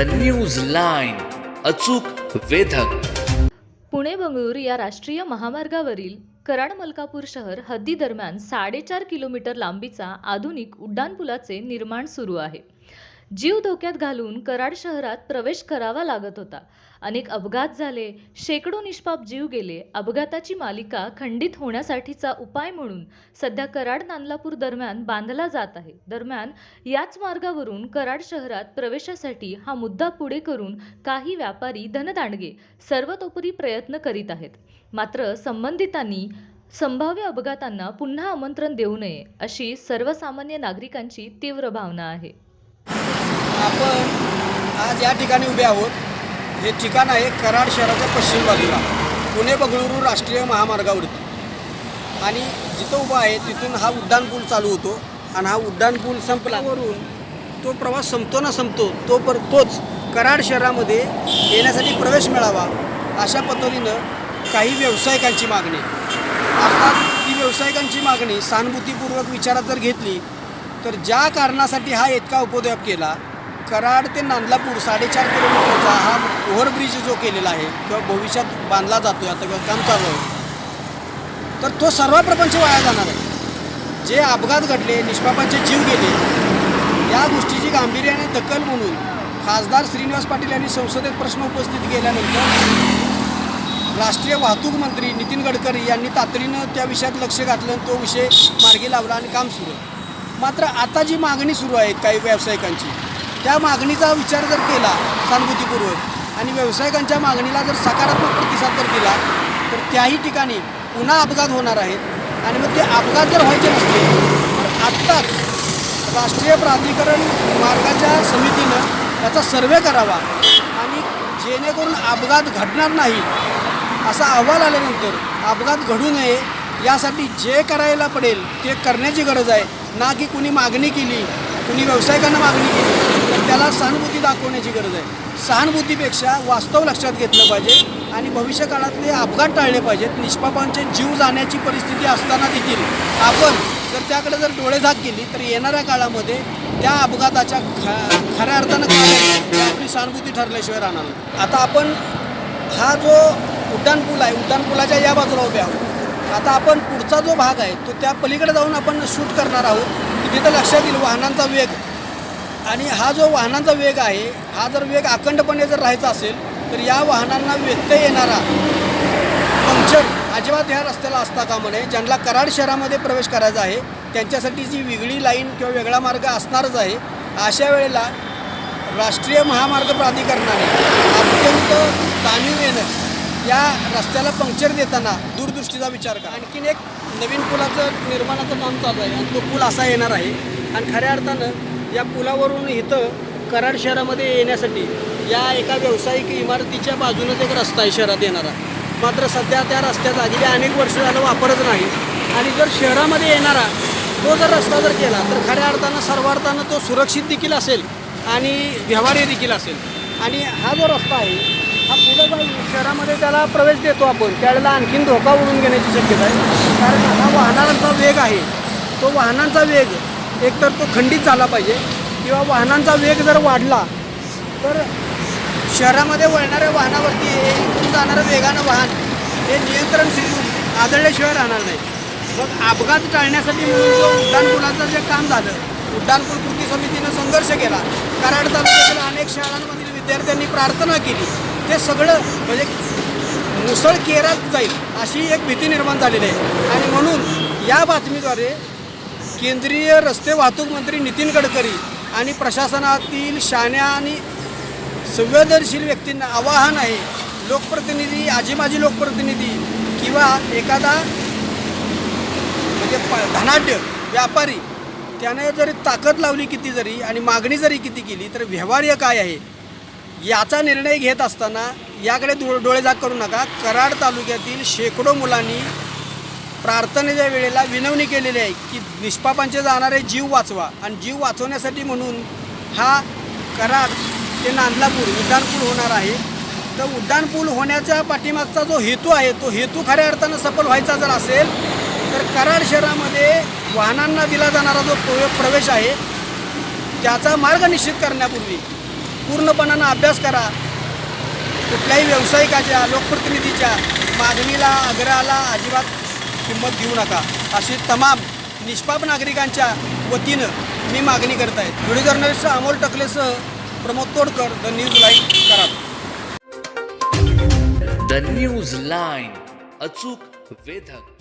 The news line अचूक वेधक. पुणे बंगळूर या राष्ट्रीय महामार्गावरील कराड मलकापूर शहर हद्दीदरम्यान साडेचार किलोमीटर लांबीचा आधुनिक उड्डाणपुलाचे निर्माण सुरू आहे. जीव धोक्यात घालून कराड शहरात प्रवेश करावा लागत होता. अनेक अपघात झाले शेकडो निष्पाप जीव गेले अपघाताची मालिका खंडित होण्यासाठीचा उपाय म्हणून सध्या कराड नांदलापूर दरम्यान बांधला जात आहे. दरम्यान याच मार्गावरून कराड शहरात प्रवेशासाठी हा मुद्दा पुढे करून काही व्यापारी धनदांडगे सर्वतोपरी प्रयत्न करीत आहेत. मात्र संबंधितांनी संभाव्य अपघातांना पुन्हा आमंत्रण देऊ नये अशी सर्वसामान्य नागरिकांची तीव्र भावना आहे. आपण आज या ठिकाणी उभे आहोत. हे ठिकाण आहे कराड शहराच्या पश्चिम बाजूला. पुणे बंगळुरू राष्ट्रीय महामार्गावरती. आणि जिथं उभा आहे तिथून हा उड्डाणपूल चालू होतो. आणि हा उड्डाणपूल संपल्यावरून तो प्रवास संपतो ना संपतो तो पर तोच कराड शहरामध्ये येण्यासाठी प्रवेश मिळावा अशा पद्धतीनं काही व्यावसायिकांची मागणी. अर्थात ती व्यावसायिकांची मागणी सहानुभूतीपूर्वक विचारात जर घेतली तर ज्या कारणासाठी हा इतका उपद्व्याप केला कराड ते नांदलापूर साडेचार किलोमीटरचा हा ओव्हरब्रिज जो केलेला आहे किंवा भविष्यात बांधला जातो आता किंवा काम चालू आहे. तर तो सर्व प्रपंच वाया जाणार आहे. जे अपघात घडले निष्पापांचे जीव गेले या गोष्टीची गांभीर्याने दखल म्हणून खासदार श्रीनिवास पाटील यांनी संसदेत प्रश्न उपस्थित केल्यानंतर राष्ट्रीय वाहतूक मंत्री नितीन गडकरी यांनी तातडीनं त्या विषयात लक्ष घातलं तो विषय मार्गी लावला आणि काम सुरू मात्र आता जी मागणी सुरू आहे काही व्यावसायिकांची त्या मागणीचा विचार जर केला सहानुभूतीपूर्वक आणि व्यावसायिकांच्या मागणीला जर सकारात्मक प्रतिसाद जर दिला तर त्याही ठिकाणी पुन्हा अपघात होणार आहेत. आणि मग ते अपघात जर व्हायचे नसले तर आत्ताच राष्ट्रीय प्राधिकरण मार्गाच्या समितीनं याचा सर्वे करावा आणि जेणेकरून अपघात घडणार नाही असा अहवाल आल्यानंतर अपघात घडू नये यासाठी जे करायला पडेल ते करण्याची गरज आहे. ना की कुणी मागणी केली कुणी व्यावसायिकांना मागणी केली. त्याला सहानुभूती दाखवण्याची गरज आहे. सहानुभूतीपेक्षा वास्तव लक्षात घेतलं पाहिजे आणि भविष्यकाळातले अपघात टाळले पाहिजेत. निष्पापांचे जीव जाण्याची परिस्थिती असताना देखील. आपण जर त्याकडे जर डोळेझाक केली तर येणाऱ्या काळामध्ये त्या अपघाताच्या खा खऱ्या अर्थानं काय आपली सहानुभूती ठरल्याशिवाय राहणार नाही. आता आपण हा जो उड्डाणपूल आहे उड्डाणपुलाच्या या बाजूला उभे आहोत. आता आपण पुढचा जो भाग आहे तो त्या पलीकडे जाऊन आपण शूट करणार आहोत. तिथं लक्षात येईल वाहनांचा वेग आणि हा जो वाहनांचा वेग आहे हा जर वेग अखंडपणे जर राहायचा असेल तर या वाहनांना व्यत्यय येणारा पंक्चर अजिबात ह्या रस्त्याला असता कामा नये. ज्यांना कराड शहरामध्ये प्रवेश करायचा आहे त्यांच्यासाठी जी वेगळी लाईन किंवा वेगळा मार्ग असणारच आहे अशा वेळेला राष्ट्रीय महामार्ग प्राधिकरणाने अत्यंत जाणीवेनं या रस्त्याला पंक्चर देताना दूरदृष्टीचा विचार करा. आणखीन एक नवीन पुलाचं निर्माणाचं काम चालू आहे आणि तो पूल असा येणार आहे. आणि खऱ्या अर्थानं या पुलावरून इथं कराड शहरामध्ये येण्यासाठी या एका व्यावसायिक इमारतीच्या बाजूनच एक रस्ता आहे शहरात येणारा. मात्र सध्या त्या रस्त्याचा गेली अनेक वर्ष झालं वापरच नाही. आणि जर शहरामध्ये येणारा तो जर रस्ता जर केला तर खऱ्या अर्थानं सर्वार्थानं तो सुरक्षित देखील असेल आणि व्यवहार्य देखील असेल. आणि हा जो रस्ता आहे हा पुढं शहरामध्ये त्याला प्रवेश देतो आपण. त्यावेळेला आणखीन धोका उडून घेण्याची शक्यता आहे. कारण हा वाहनांचा वेग आहे. तो वाहनांचा वेग एकतर तो खंडित झाला पाहिजे किंवा वाहनांचा वेग जर वाढला तर शहरामध्ये वळणाऱ्या वाहनावरती हे इथून जाणारं वेगानं वाहन हे नियंत्रण सिद्धून आदळल्याशिवाय राहणार नाही. मग अपघात टाळण्यासाठी म्हणून जो उड्डाणपुलाचं जे काम झालं उड्डाणपूल कृती समितीनं संघर्ष केला. कराड तालुक्यातील अनेक शाळांमधील विद्यार्थ्यांनी प्रार्थना केली. ते सगळं म्हणजे मुसळ केरात जाईल अशी एक भीती निर्माण झालेली आहे. आणि म्हणून या बातमीद्वारे केंद्रीय रस्ते वाहतूक मंत्री नितीन गडकरी आणि प्रशासनातील शाण्या आणि संवेदनशील व्यक्तींना आवाहन आहे. लोकप्रतिनिधी आजीमाजी लोकप्रतिनिधी किंवा एखादा म्हणजे प धनाढ्य व्यापारी त्याने जरी ताकद लावली किती जरी आणि मागणी जरी किती केली तर व्यवहार्य काय आहे? याचा निर्णय घेत असताना याकडे डोळेझाक करू नका. कराड तालुक्यातील शेकडो मुलांनी प्रार्थनेच्या वेळेला विनवणी केलेली आहे की निष्पापांचे जाणारे जीव वाचवा. आणि जीव वाचवण्यासाठी म्हणून हा करार ते नांदलापूर उड्डाणपूल होणार आहे. तर उड्डाणपूल होण्याच्या पाठीमागचा जो हेतू आहे तो हेतू खऱ्या अर्थानं सफल व्हायचा जर असेल तर कराड शहरामध्ये वाहनांना दिला जाणारा जो प्रवेश आहे त्याचा मार्ग निश्चित करण्यापूर्वी पूर्णपणानं अभ्यास करा. कुठल्याही व्यावसायिकाच्या लोकप्रतिनिधीच्या मागणीला आग्रहाला अजिबात किंमत देऊ नका. अशी तमाम निष्पाप नागरिकांच्या वतीनं मी मागणी करत आहे. Video journalist Amol टकलेसह Pramod Todkar the news line करा द न्यूज लाईन अचूक वेधक.